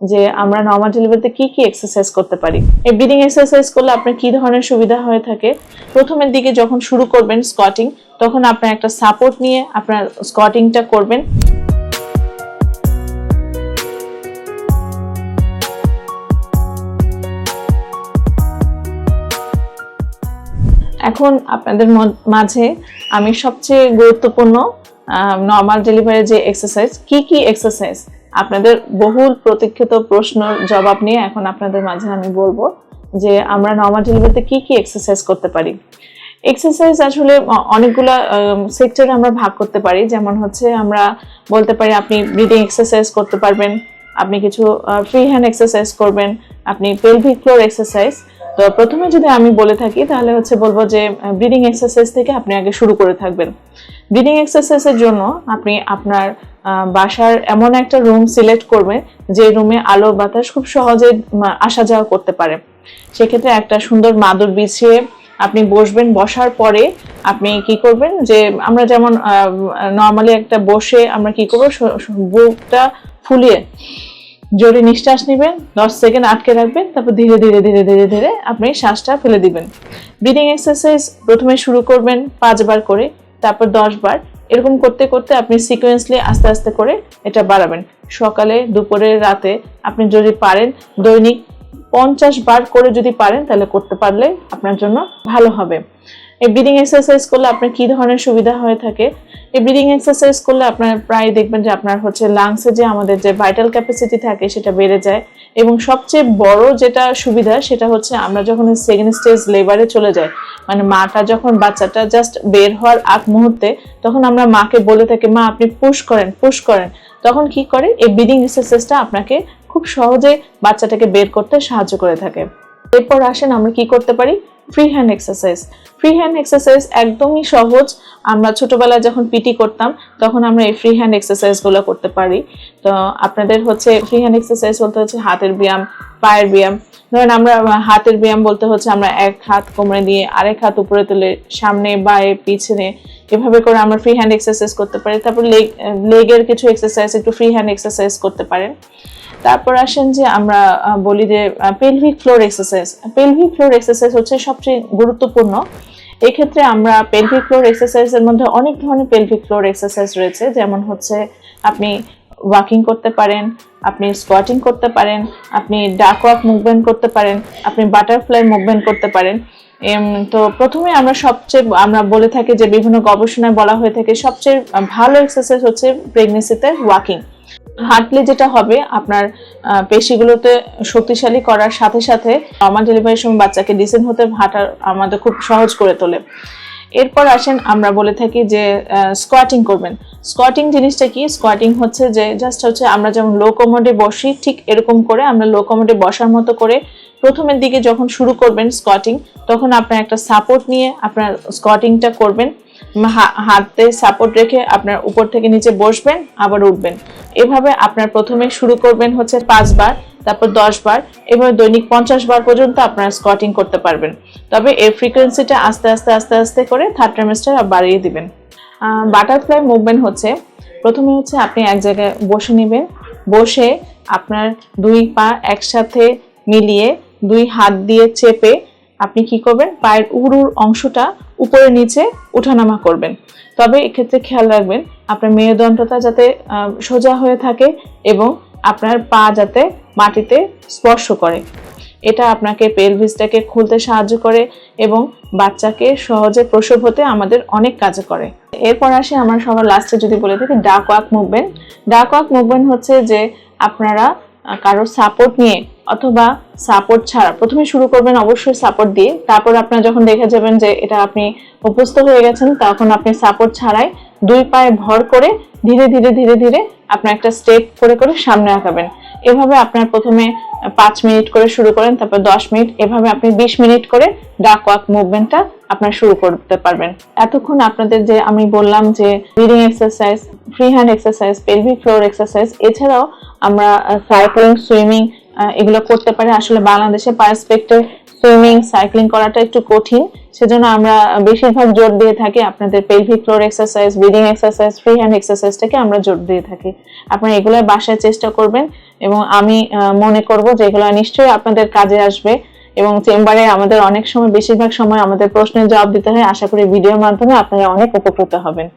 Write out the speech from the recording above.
যে আমরা নর্মাল ডেলিভারিতে কি কি এক্সারসাইজ করতে পারি? এই ব্রিদিং এক্সারসাইজ করলে আপনার কি ধরনের সুবিধা হয়ে থাকে? প্রথমের দিকে যখন শুরু করবেন স্কোয়াটিং তখন আপনার একটা সাপোর্ট নিয়ে আপনার স্কোয়াটিংটা করবেন। এখন আপনাদের মাঝে আমি সবচেয়ে গুরুত্বপূর্ণ নর্মাল ডেলিভারি যে এক্সারসাইজ কি কি এক্সারসাইজ আপনাদের বহুল প্রতীক্ষিত প্রশ্নের জবাব নিয়ে এখন আপনাদের মাঝে আমি বলব যে আমরা নর্মাল ডেলিভারিতে কি কি এক্সারসাইজ করতে পারি। এক্সারসাইজ আসলে অনেকগুলা সেক্টরে আমরা ভাগ করতে পারি। যেমন হচ্ছে আমরা বলতে পারি আপনি ব্রিদিং এক্সারসাইজ করতে পারবেন, আপনি কিছু ফ্রি হ্যান্ড এক্সারসাইজ করবেন, আপনি পেলভিক ফ্লোর এক্সারসাইজ তো প্রথমে যদি আমি বলে থাকি, তাহলে হচ্ছে বলব যে ব্রিদিং এক্সারসাইজ থেকে আপনি আগে শুরু করে থাকবেন। ব্রিদিং এক্সারসাইজের জন্য আপনি আপনার বাসার এমন একটা রুম সিলেক্ট করবেন যে রুমে আলো বাতাস খুব সহজে আসা যাওয়া করতে পারে। সেক্ষেত্রে একটা সুন্দর মাদুর বিছিয়ে আপনি বসবেন, বসার পরে আপনি কি করবেন যে আমরা যেমন নর্মালি একটা বসে আমরা কি করব? বুকটা ফুলিয়ে জোরে নিঃশ্বাস নেবেন, দশ সেকেন্ড আটকে রাখবেন, তারপর ধীরে ধীরে ধীরে ধীরে ধীরে আপনি শ্বাসটা ফেলে দিবেন। ব্রিদিং এক্সারসাইজ প্রথমে শুরু করবেন পাঁচবার করে, তারপর দশ বার এরকম করতে করতে আপনি সিকোয়েন্সলি আস্তে আস্তে করে এটা বাড়াবেন। সকালে, দুপুরে, রাতে আপনি যদি পারেন দৈনিক পঞ্চাশ বার করে যদি পারেন, তাহলে করতে পারলে আপনার জন্য ভালো হবে। এই ব্রিদিং এক্সারসাইজ করলে আপনার কি ধরনের সুবিধা হয়ে থাকে? এই ব্রিদিং এক্সারসাইজ করলে আপনার প্রায় দেখবেন যে আপনার হচ্ছে লাংসে যে আমাদের যে ভাইটাল ক্যাপাসিটি থাকে, সেটা বেড়ে যায়। এবং সবচেয়ে বড় যেটা সুবিধা সেটা হচ্ছে আমরা যখন সেকেন্ড স্টেজ লেবারে চলে যাই মানে মাটা যখন বাচ্চাটা জাস্ট বের হওয়ার আগ মুহূর্তে, তখন আমরা মাকে বলে থাকি, মা, আপনি পুশ করেন পুশ করেন। তখন কি করে? এই ব্রিদিং এক্সারসাইজটা আপনাকে খুব সহজে বাচ্চাটাকে বের করতে সাহায্য করে থাকে। এরপর আসেন আমরা কি করতে পারি? Free hand exercise free hand exercise একদমই সহজ। আমরা ছোটবেলায় যখন পিটি করতাম, তখন আমরা এই ফ্রি হ্যান্ড এক্সারসাইজগুলো করতে পারি। তো আপনাদের হচ্ছে ফ্রি হ্যান্ড এক্সারসাইজ বলতে হচ্ছে হাতের ব্যায়াম, পায়ের ব্যায়াম। ধরেন আমরা, হাতের ব্যায়াম বলতে হচ্ছে আমরা এক হাত কোমরে দিয়ে আরেক হাত উপরে তুলে সামনে, বায়ে, পিছনে এভাবে করে আমরা ফ্রি হ্যান্ড এক্সারসাইজ করতে পারি। তারপর লেগ লেগের কিছু এক্সারসাইজ একটু ফ্রি হ্যান্ড এক্সারসাইজ করতে পারেন। তারপর আসেন যে আমরা বলি যে pelvic floor exercise pelvic floor exercise হচ্ছে সবচেয়ে গুরুত্বপূর্ণ। এক্ষেত্রে আমরা পেলভিক ফ্লোর এক্সারসাইজের মধ্যে অনেক ধরনের পেলভিক ফ্লোর এক্সারসাইজ রয়েছে। যেমন হচ্ছে আপনি ওয়াকিং করতে পারেন, আপনি স্কোয়াটিং করতে পারেন, আপনি ডাক ওয়াক মুভমেন্ট করতে পারেন, আপনি বাটারফ্লাই মুভমেন্ট করতে পারেন। তো প্রথমে আমরা সবচেয়ে, আমরা বলে থাকি যে বিভিন্ন গবেষণায় বলা হয়ে থাকে সবচেয়ে ভালো এক্সারসাইজ হচ্ছে প্রেগনেন্সিতে ওয়াকিং হাঁটলে যেটা হবে, আপনার পেশিগুলোতে শক্তিশালী করার সাথে সাথে আমার ডেলিভারির সময় বাচ্চাকে ডিসেন্ট হতে হাঁটার আমাদের খুব সহজ করে তোলে। এরপর আসেন আমরা বলে থাকি যে স্কোয়াটিং করবেন। স্কোয়াটিং জিনিসটা কি? স্কোয়াটিং হচ্ছে যে জাস্ট হচ্ছে আমরা যেমন লো কমোডে বসি, ঠিক এরকম করে আমরা লো কমোডে বসার মতো করে প্রথমের দিকে যখন শুরু করবেন স্কোয়াটিং তখন আপনার একটা সাপোর্ট নিয়ে আপনার স্কোয়াটিংটা করবেন। হাতে সাপোর্ট রেখে আপনার উপর থেকে নিচে বসবেন, আবার উঠবেন। এভাবে আপনার প্রথমে শুরু করবেন হচ্ছে পাঁচবার, তারপর দশ বার এভাবে দৈনিক পঞ্চাশ বার পর্যন্ত আপনারা স্কটিং করতে পারবেন। তবে এর ফ্রিকোয়েন্সিটা আস্তে আস্তে আস্তে আস্তে করে থার্ড ট্রাইমেস্টার বাড়িয়ে দিবেন। বাটারফ্লাই মুভমেন্ট হচ্ছে, প্রথমে হচ্ছে আপনি এক জায়গায় বসে নেবেন, বসে আপনার দুই পা একসাথে মিলিয়ে দুই হাত দিয়ে চেপে আপনি কি করবেন, পায়ের উড়ুর অংশটা উপরে নিচে উঠানামা করবেন। তবে এক্ষেত্রে খেয়াল রাখবেন আপনার মেরুদণ্ডটা যাতে সোজা হয়ে থাকে এবং আপনার পা যাতে মাটিতে স্পর্শ করে। এটা আপনাকে পেলভিসটাকে খুলতে সাহায্য করে এবং বাচ্চাকে সহজে প্রসব হতে আমাদের অনেক কাজে করে। এরপর আসে আমরা সবার লাস্টে যদি বলে থাকি duck walk movement duck walk movement হচ্ছে যে আপনারা আহ, কারও সাপোর্ট নিয়ে অথবা সাপোর্ট ছাড়া। প্রথমে শুরু করবেন অবশ্যই সাপোর্ট দিয়ে। তারপর আপনারা যখন দেখে যাবেন যে এটা আপনি অভ্যস্ত হয়ে গেছেন, তখন আপনি সাপোর্ট ছাড়াই দুই পায়ে ভর করে ধীরে ধীরে ধীরে ধীরে আপনার একটা স্টেপ করে করে সামনে আঁকাবেন এভাবে আপনার প্রথমে পাঁচ মিনিট করে শুরু করেন, তারপর দশ মিনিট। এভাবে আপনি বিশ মিনিট করে ডাক ওয়াক মুভমেন্টটা আপনার শুরু করতে পারবেন। এতক্ষণ আপনাদের যে আমি বললাম যে breathing exercise free hand exercise pelvic floor exercise এছাড়াও আমরা সাইক্লিং সুইমিং এগুলো করতে পারে। আসলে বাংলাদেশে পারস্পেক্টিভ সুইমিং সাইক্লিং করাটা একটু কঠিন। সেজন্য আমরা বেশিরভাগ জোর দিয়ে থাকি আপনাদের pelvic floor exercise breathing exercise free hand এক্সারসাইজটাকে আমরা জোর দিয়ে থাকি। আপনারা এগুলো বাসায় চেষ্টা করবেন এবং আমি মনে করব যে এগুলো নিশ্চয়ই আপনাদের কাজে আসবে এবং চেম্বারে আমাদের অনেক সময়, বেশিরভাগ সময় আমাদের প্রশ্নের জবাব দিতে হয়। আশা করি ভিডিওর মাধ্যমে আপনারা অনেক উপকৃত হবেন।